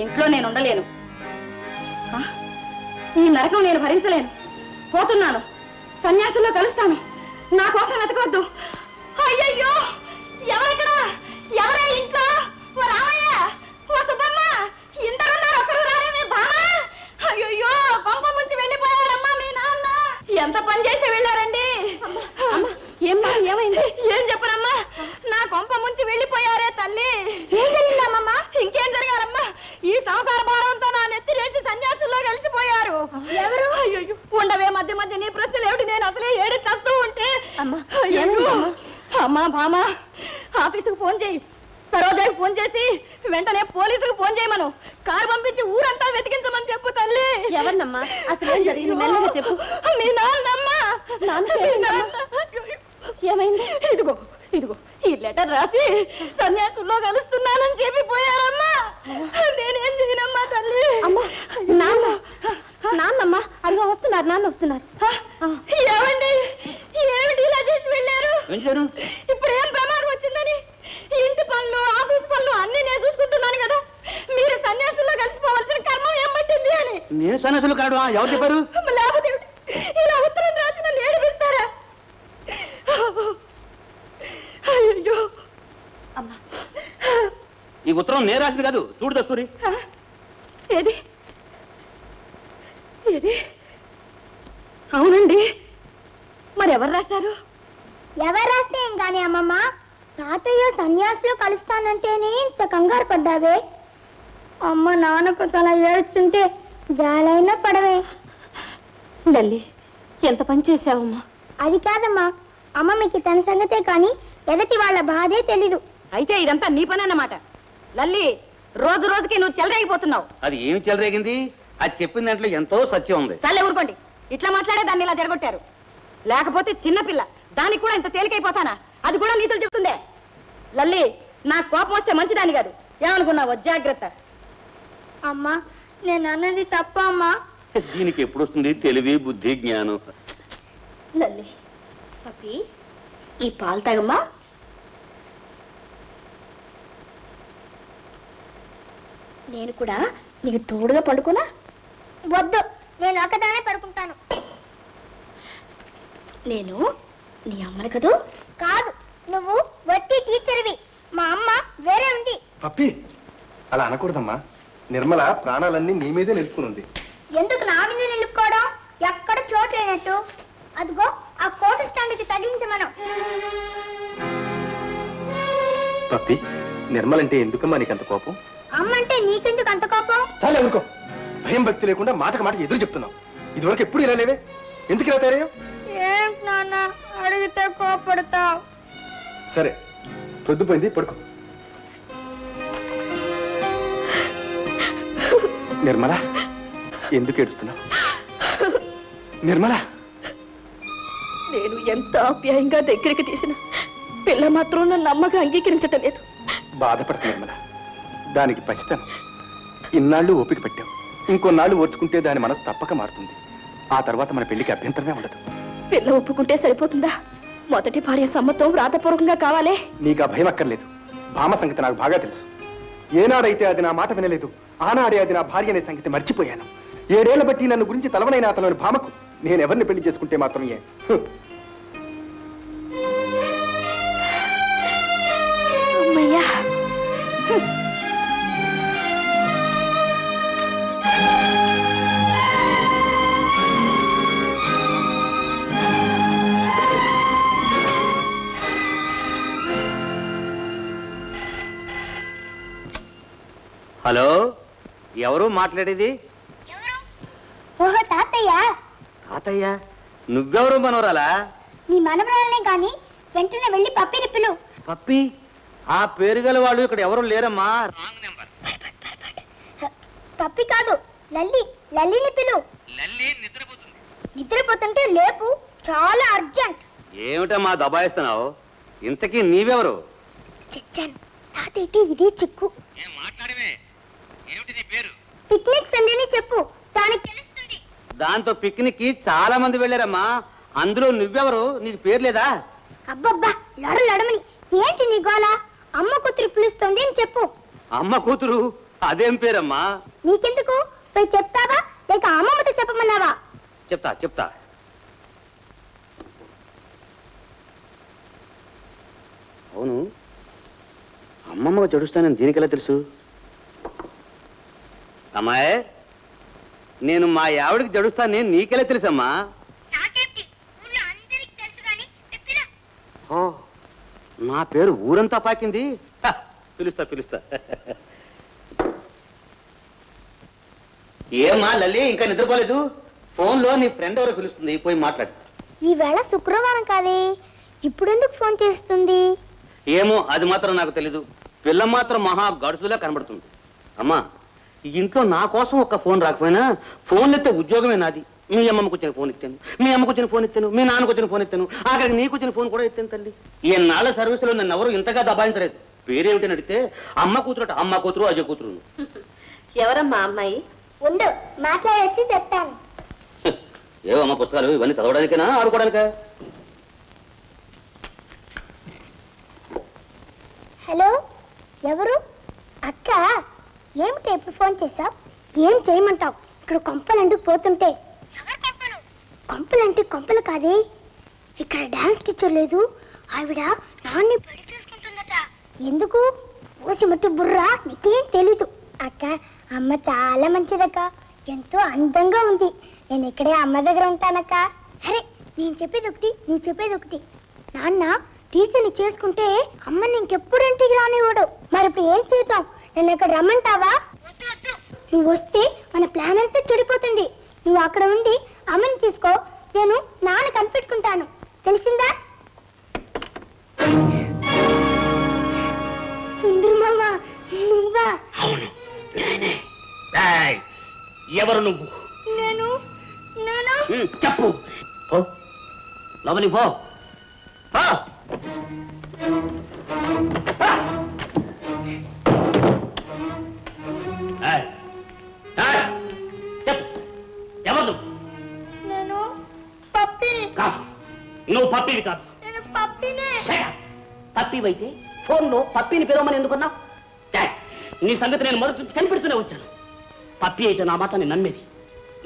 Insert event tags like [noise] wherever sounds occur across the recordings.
ఇంట్లో నేను ఉండలేను. ఆ? ఈ నరకం నేను భరించలేను. పోతున్నాను. సన్యాసుల్లో కలుస్తాను. నా కోసం వెతకొద్దు. అయ్యయ్యో! ఎవరెక్కడ? ఎవరే ఇంట్లో? ఓ రామయ్య! ఓ సుబ్బమ్మ! ఇందరున్నారు ఒకరు రారేమే బామా అయ్యయ్యో! పంప ముంచి వెళ్ళిపోయారమ్మా మీ నాన్న. ఎంత పని చేసి వెళ్ళారండి? ఏమ్మా ఏమైంది? ఏం చెప్పనమ్మా? నా కొంప ముంచి వెళ్ళిపోయారే తల్లి ఏం జరిగిందమ్మా ఇంకేం జరగాలమ్మా ఈ సంసార భారంతో నా నెత్తి రేసి సన్యాసుల్లో కలిసిపోయారు ఎవరు అయ్యో ఉండవే మధ్య మధ్య నీ ప్రశ్నలు ఏమిటి నేను అసలే ఏడు చస్తూ అయ్యో అమ్మా? భామా ఆఫీసుకు ఫోన్ చేయి. సరోజాకి ఫోన్ చేసి వెంటనే పోలీసులకు ఫోన్ చేయమను. కారు పంపించి ఊరంతా వెతికించమని చెప్పు తల్లి. ఎవరినమ్మా? అసలు ఏం జరిగింది? మెల్లగా చెప్పు. మీ నాన్నమ్మా. ఏమైంది? ఇదిగో ఇదిగో ఈ లెటర్ రాసి సన్యాసుల్లో కలుస్తున్నానని చెప్పి పోయారమ్మా నేనేం చేయనమ్మా తల్లి. అమ్మా నాన్న. నాన్నమ్మ అదిగో వస్తున్నారు నాన్న వస్తున్నారు ఏమండి ఏమిటి ఇలా చేసి వెళ్ళారు వెంచారు ఇప్పుడు ఏం ప్రమాదం వచ్చిందని ఇంటి పనులు ఆఫీస్ పనులు అన్ని నేను చూసుకుంటున్నాను కదా మీరు సన్యాసుల్లో కలిసిపోవాల్సిన కర్మం ఏం పట్టింది అని నేను కాడు ఎవరు చెప్పారు? ఇలా ఉత్తరం రాసి నన్ను ఏడిపిస్తారా? అయ్యో అమ్మా. ఈ ఉత్తరం నేను రాసింది కాదు చూడు దస్తూరి? ఏది? ఏది? అవునండి. మరి ఎవరు రాశారు? ఎవరు రాస్తే ఏం కానీ అమ్మమ్మ? తాతయ్య సన్యాసులో కలుస్తానంటేనే ఇంత కంగారు పడ్డావే? అమ్మ నాన్నకు చాలా ఏడుస్తుంటే జాలైనా పడవే. లల్లి ఎంత పని చేశావమ్మా? అది కాదమ్మా. అమ్మ మీకు తన సంగతే కానీ ఎదటి వాళ్ళ బాధే తెలీదు. అయితే ఇదంతా నీ పని అన్నమాట. లల్లి రోజు రోజుకి నువ్వు చెలరేగిపోతున్నావు. అది ఏమి చెలరేగింది? అది చెప్పిన దాంట్లో ఎంతో సత్యం ఉంది. చల్లే ఊరుకోండి. ఇట్లా మాట్లాడే దాన్ని ఇలా జరగొట్టారు లేకపోతే చిన్నపిల్ల దానికి కూడా ఇంత తేలికైపోతానా? అది కూడా నీతులు చెప్తుందే. లల్లి నా కోపం వస్తే మంచిదాని కాదు. ఏమనుకున్నావు జాగ్రత్త. అమ్మా నేను అన్నది తప్ప అమ్మా? దీనికి ఎప్పుడు వస్తుంది తెలివి బుద్ధి జ్ఞానం. లల్లి. పప్పి ఈ పాలు తాగమ్మా. నేను కూడా నీకు తోడుగా పడుకున్నా? వద్దు నేను ఒకదానే పడుకుంటాను. నేను నీ అమ్మను కదూ? కాదు నువ్వు వట్టి టీచర్వి. మా అమ్మ వేరే ఉంది. పప్పి అలా అనకూడదమ్మా. నిర్మల ప్రాణాలన్నీ నీ మీదే నిలుపుకునుంది ఎందుకు నా మీద నిలుపుకోవడం? ఎక్కడ చోటు లేనట్టు. అదిగో ఆ కోటు స్టాండ్కి తగిలించమను. పప్పి నిర్మలంటే ఎందుకమ్మా నీకంత కోపం? అమ్మంటే నీకెందుకు అంత కోపం? చాలా ఎందుకో భయం భక్తి లేకుండా మాటకు మాటకి ఎదురు చెప్తున్నావు. ఇదివరకు ఎప్పుడు ఇలా లేవే? ఎందుకు ఇలా తయారయ్యో ఏం నాన్న అడిగితే కోపడతావు. సరే ప్రొద్దుపోయింది పడుకో. నిర్మల ఎందుకు ఏడుస్తున్నావు? నిర్మల! నేను ఎంత ఆప్యాయంగా దగ్గరికి తీసిన పిల్ల మాత్రం నన్ను అమ్మగా అంగీకరించటం లేదు. బాధపడత నిర్మల. దానికి పసితనం. ఇన్నాళ్ళు ఓపిక పెట్టావు. ఇంకొన్నాళ్ళు ఓర్చుకుంటే దాని మనసు తప్పక మారుతుంది. ఆ తర్వాత మన పెళ్ళికి అభ్యంతరమే ఉండదు. పిల్ల ఒప్పుకుంటే సరిపోతుందా? మొదటి భార్య సమ్మతం వ్రాతపూర్వకంగా కావాలే. నీకు ఆ భయం అక్కర్లేదు. భామ సంగతి నాకు బాగా తెలుసు. ఏనాడైతే అది నా మాట వినలేదు ఆనాడే అది నా భార్య అనే సంగతి మర్చిపోయాను. ఏడేళ్ళ బట్టి నన్ను గురించి తలవనైన అతలోని భామకు నేను ఎవరిని పెళ్ళి చేసుకుంటే మాత్రం ఏ? హలో? ఎవరు మాట్లాడేది? ఓహో తాతయ్య. తాతయ్య? నువ్వెవరు మనవరాలా? నీ మనవరాలనే కానీ వెంటనే వెళ్ళి పప్పిని పిలు పప్పి? ఆ పేరు గల వాళ్ళు ఇక్కడ ఎవరు లేరమ్మా? Wrong number. పప్పి కాదు లల్లి లల్లిని పిలు లల్లి నిద్రపోతుంది. నిద్రపోతుంటే లేపు చాలా అర్జెంట్. ఏమిటమ్మా దబాయిస్తున్నావు? ఇంతకీ నీవెవరు? చచ్చాను. తాతయ్యకి ఇదే చిక్కు. ఏం మాట్లాడమే ఏమిటి నీ పేరు? పిక్నిక్ చెప్పు. దానికి తెలుస్తుంది. దాంతో పిక్నిక్కి చాలా మంది వెళ్ళారమ్మా. అందులో నువ్వెవరు? నీకు పేరు లేదా? అబ్బబ్బా లడు లడమని. ఏంటి నీ గోల? అమ్మ కూతురు పిలుస్తుంది అని చెప్పు. అమ్మ కూతురు? అదేం పేరమ్మా? నీకెందుకు? పోయి చెప్తావా? లేక అమ్మమ్మతో చెప్పమన్నావా? చెప్తా చెప్తా. అవును. అమ్మమ్మ జడుస్తానని దీనికెలా తెలుసు? అమ్మాయి నేను మా ఆవిడకి జడుస్తానని నీకెలా తెలుసమ్మా? ఓ నా పేరు ఊరంతా పాకింది? పిలుస్తా పిలుస్తా. ఏమా లల్లి ఇంకా నిద్రపోలేదు? ఫోన్లో నీ ఫ్రెండ్ ఎవరో పిలుస్తుంది పోయి మాట్లాడు. ఈవేళ శుక్రవారం కాదే ఇప్పుడెందుకు ఫోన్ చేస్తుంది? ఏమో అది మాత్రం నాకు తెలీదు. పిల్ల మాత్రం మహా గడుసులా కనబడుతుంది. అమ్మా ఈ ఇంట్లో నా కోసం ఒక ఫోన్ రాకపోయినా ఫోన్లు ఎత్తే ఉద్యోగమే నాది. మీ అమ్మమ్మకు వచ్చిన ఫోన్ ఎత్తాను మీ అమ్మకు వచ్చిన ఫోన్ ఎత్తాను మీ నాన్నకు వచ్చిన ఫోన్ ఎత్తాను ఆఖరికి నీకు వచ్చిన ఫోన్ కూడా ఎత్తాను తల్లి. ఈ నాళ్ళ సర్వీసులో నన్ను ఎవరు ఇంతగా దబాయించలేదు పేరేమిటని అడిగితే అమ్మ కూతురట అమ్మ కూతురు అజయ్ కూతురు. [laughs] ఎవరమ్మా అమ్మాయి? ఉండు మాట్లాడొచ్చి చెప్తాను. [laughs] ఏవో అమ్మ పుస్తకాలు? ఇవన్నీ చదవడానికేనా? ఆడుకోవడానికా హలో ఎవరు? అక్క? ఏమిటి ఎప్పుడు ఫోన్ చేసావు ఏం చేయమంటావు? ఇక్కడ కొంపలంటూ పోతుంటే. కొంపలంటే కొంపలు కాదే. ఇక్కడ డాన్స్ టీచర్ లేదు. ఆవిడ నాన్ని పెళ్ళి చేసుకుంటుందట. ఎందుకు? ఓసి మట్టి బుర్రా? నీకేం తెలీదు. అక్క అమ్మ చాలా మంచిదక్క. ఎంతో అందంగా ఉంది. నేను ఇక్కడే అమ్మ దగ్గర ఉంటానక్క. సరే నేను చెప్పేది ఒకటి నువ్వు చెప్పేది ఒకటి. నాన్న టీచర్ని చేసుకుంటే అమ్మని ఇంకెప్పుడు ఇంటికి రానివ్వడు. మరి ఇప్పుడు ఏం చేద్దాం? నన్ను ఇక్కడ రమ్మంటావా? నువ్వు వస్తే మన ప్లాన్ అంతా చెడిపోతుంది. నువ్వు అక్కడ ఉండి అమ్మని చూసుకో. నేను నాన్న కనిపెట్టుకుంటాను. తెలిసిందా? సుందర మామ నువ్వా? ఎవరు నువ్వు? నేను నేను? చెప్పు. పో. లోపలికి. పో. నువ్వు పప్పివి కాదు. పప్పివైతే ఫోన్లో పప్పిని పిలవమని ఎందుకున్నావు? ఏయ్, నీ సంగతి నేను మొదటి నుంచి కనిపెడుతూనే వచ్చాను. పప్పి అయితే నా మాట నేను నమ్మేది.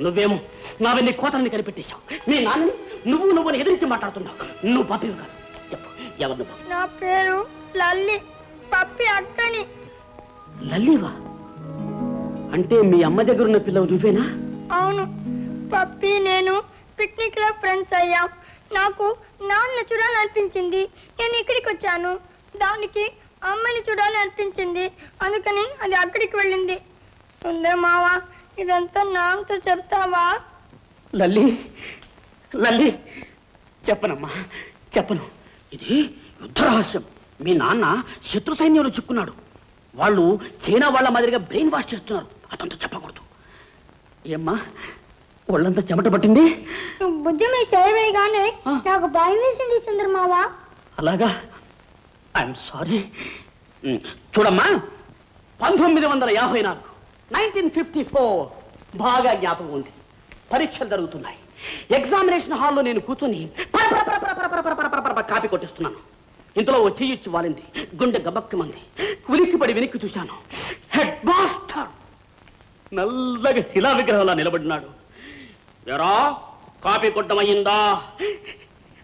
నువ్వేమో నావన్నీ కోతలని కనిపెట్టేశావు. నీ నాన్నని నువ్వు నువ్వుని ఎదిరించి మాట్లాడుతున్నావు. నువ్వు పప్పివి కాదు. చెప్పు ఎవరు నువ్వు? నా పేరు లల్లి పప్పి అక్కని. లల్లివా? అంటే మీ అమ్మ దగ్గర ఉన్న పిల్లవు నువ్వేనా? అవును పప్పి నేను పిక్నిక్లో ఫ్రెండ్స్ అయ్యాం. నాకు నాన్న చూడాలనిపించింది. నేను ఇక్కడికి వచ్చాను. దానికి అమ్మని చూడాలి అనిపించింది అందుకని అది అక్కడికి వెళ్ళింది. సుందరమావ ఇదంతా నాన్నతో చెప్తావా? లల్లి లల్లి చెప్పనమ్మా చెప్పను. ఇది యుద్ధ రహస్యం. మీ నాన్న శత్రు సైన్యంలో చిక్కున్నాడు. వాళ్ళు చైనా వాళ్ళ మాదిరిగా బ్రెయిన్ వాష్ చేస్తున్నారు. అతనితో చెప్పకూడదు. ఏమ్మా ఒళ్ళంతా చెమట పట్టింది? బుజ్జమే మీ చేయవేయగానే నాకు భయం వేసింది సుందర మావా అలాగా ఐఎమ్ సారీ చూడమ్మా. పంతొమ్మిది వందల యాభై నాలుగు నైన్టీన్ ఫిఫ్టీ ఫోర్ బాగా జ్ఞాపకం ఉంది. పరీక్షలు జరుగుతున్నాయి. ఎగ్జామినేషన్ హాల్లో నేను కూర్చొని కాపీ కొట్టిస్తున్నాను. ఇంతలో ఓ చెయ్యిచ్చి వాలింది. గుండె గబక్కమంది. ఉలిక్కిపడి వెనక్కి చూశాను. హెడ్ మాస్టర్ నల్లగా శిలా విగ్రహంలా నిలబడినాడు. ఎరా కాపీ కొట్టమయ్యిందా?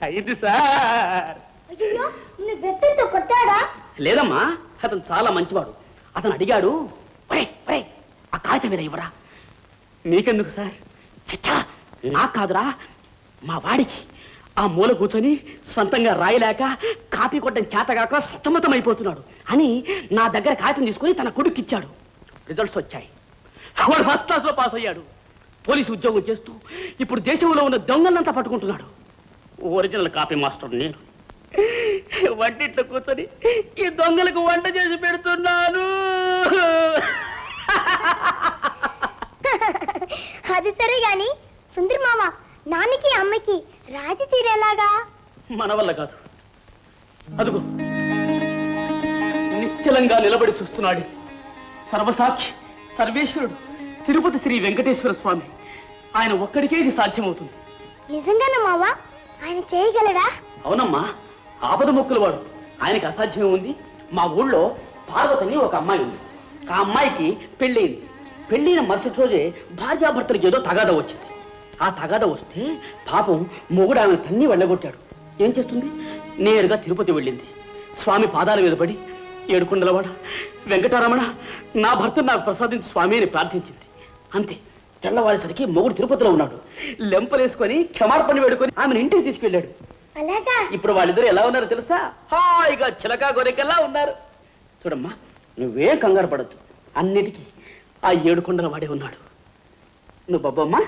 అయింది సార్. అయ్యో నిన్ను బెత్తంతో కొట్టాడా? లేదమ్మా అతను చాలా మంచివాడు. అతను అడిగాడు "ఒరేయ్, ఒరేయ్, ఆ కాగితం మీద ఇవ్వరా? నీకెందుకు సార్? చచ్చా నాకు కాదురా మా వాడికి. ఆ మూల కూర్చొని స్వంతంగా రాయలేక కాపీ కొట్టడం చేతగాక సతమతమైపోతున్నాడు. అని నా దగ్గర కాగితం తీసుకొని తన కొడుక్కిచ్చాడు. రిజల్ట్స్ వచ్చాయి. వాడు ఫస్ట్ క్లాస్లో పాస్ అయ్యాడు పోలీసు ఉద్యోగం చేస్తూ ఇప్పుడు దేశంలో ఉన్న దొంగలంతా పట్టుకుంటున్నాడు. ఒరిజినల్ కాపీ మాస్టర్ నేను. వంటిట్లో కూర్చొని ఈ దొంగలకు వంట చేసి పెడుతున్నాను. అది సరే గాని సుందర మామ నాన్నకి అమ్మకి రాజు చీర ఎలాగా? మన వల్ల కాదు. అదుగో. నిశ్చలంగా నిలబడి చూస్తున్నాడు. సర్వసాక్షి సర్వేశ్వరుడు. తిరుపతి శ్రీ వెంకటేశ్వర స్వామి. ఆయన ఒక్కడికే ఇది సాధ్యమవుతుంది. నిజంగానా మావా? ఆయన చేయగలరా అవునమ్మా ఆపద మొక్కులు వాడు ఆయనకి అసాధ్యమే ఉంది. మా ఊళ్ళో పార్వతిని ఒక అమ్మాయి ఉంది. ఆ అమ్మాయికి పెళ్ళయింది. పెళ్ళైన మరుసటి రోజే భార్యాభర్తలకు ఏదో తగాద వచ్చింది. ఆ తగాద వస్తే పాపం మొగుడు ఆమె తన్ని వెళ్ళగొట్టాడు. ఏం చేస్తుంది? నేరుగా తిరుపతి వెళ్ళింది. స్వామి పాదాల మీద పడి ఏడుకుండలవాడ వెంకటారమణ నా భర్త నాకు ప్రసాదించి స్వామి అని ప్రార్థించింది. అంతే. తెల్లవారేసరికి మొగుడు తిరుపతిలో ఉన్నాడు. లెంపలేసుకొని క్షమార్పణ వేడుకొని ఆమెను ఇంటికి తీసుకెళ్ళాడు. అలాగా? ఇప్పుడు వాళ్ళిద్దరు ఎలా ఉన్నారు తెలుసా? హాయిగా చిలకా గొరికెల్లా ఉన్నారు. చూడమ్మా నువ్వేం కంగారు పడద్దు. అన్నిటికీ ఆ ఏడుకొండల వాడే ఉన్నాడు. నువ్వు బాబమ్మ